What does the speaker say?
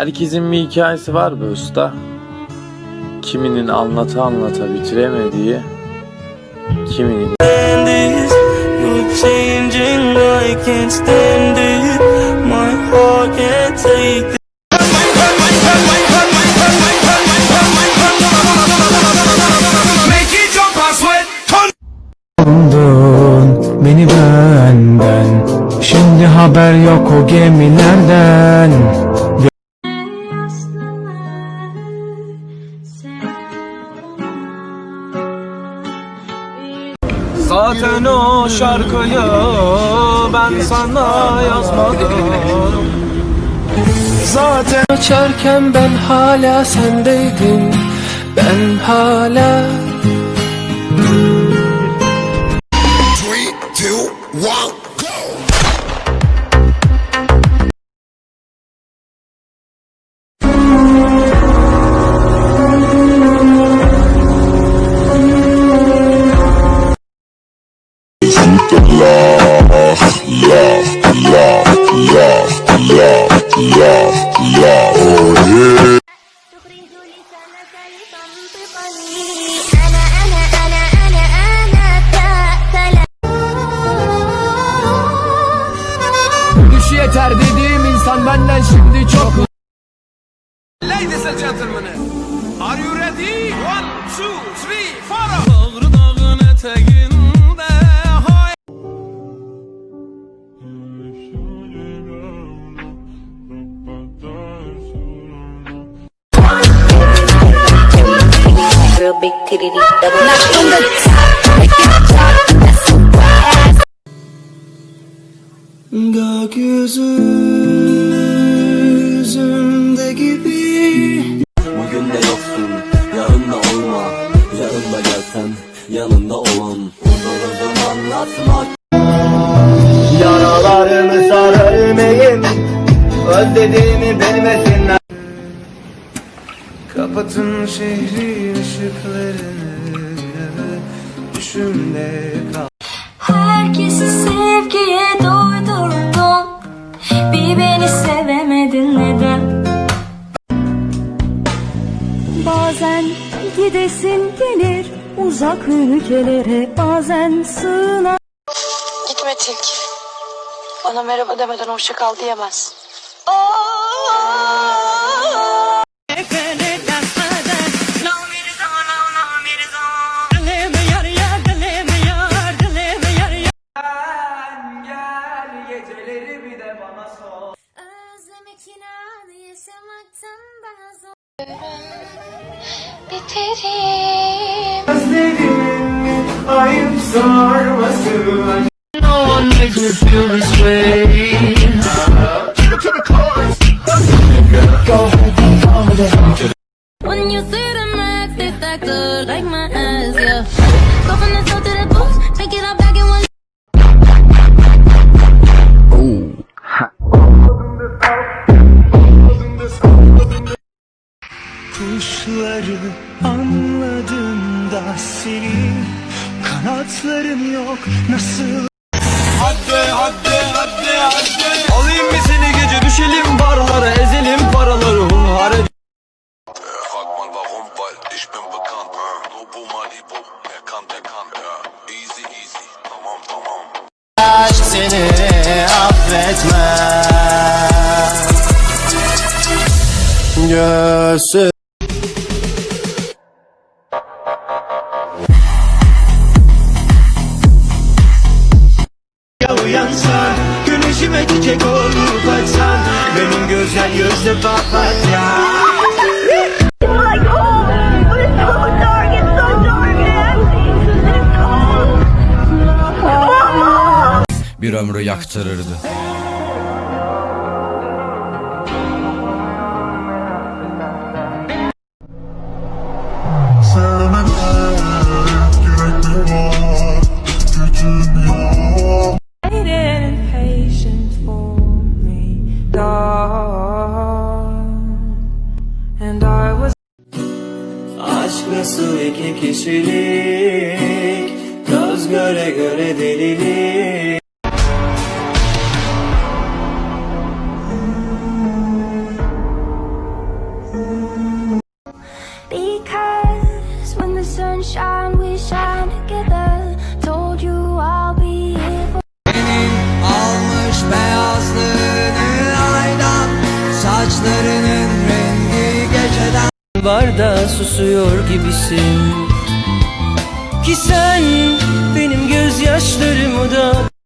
Herkesin bir hikayesi var be usta. Kiminin anlata anlata bitiremediği, kiminin. Sandın beni benden Şimdi haber yok o gemilerden Zaten o şarkıyı ben sana yazmadım. Zaten açarken ben hala sendeydim. Ben hala. Three, two, one, go! kesinlikle love, love, love, love, love, love, love. Oh yeah. yeter dediğim insan benden şimdi çok Ladies and gentlemen, are you ready? One, two, three, four. Big titty double knock from the top Gökyüzünde gibi Bugün de yoksun, yarın da olma Yarın da gelsen, yanında olan Uzun anlatmak Yaralarımı sar ölmeyin Özlediğimi bilmesinler Kapatın şehri ışıklarını Düşümde kal. Herkesi sevgiye doydurdum Bir beni sevemedin neden? Bazen gidesin gelir uzak ülkelere bazen sığınak Gitme tilki. Bana merhaba demeden hoşça kal diyemez. Gel Yaşamaktan daha zor I Özlerimin ayıp sorması No one makes me feel this way When you see the max, it's like my eyes, yeah. Go from the south to the booth, make it up back. İn one. Kuşları anladığımda senin Kanatların yok nasıl? Hadi hadi hadi hadi Alayım mı seni gece düşelim barlara Ezelim paraları hunhar Frag mal warum, weil it's cold. Mama! Bir ömrü yaktırırdı Nasıl iki kişilik Göz göre göre delilik sunshine, we shine together. Told you I'll be here for. Almış beyazlığını aydan saçlarının Barda susuyor gibisin. Ki sen benim gözyaşlarımı da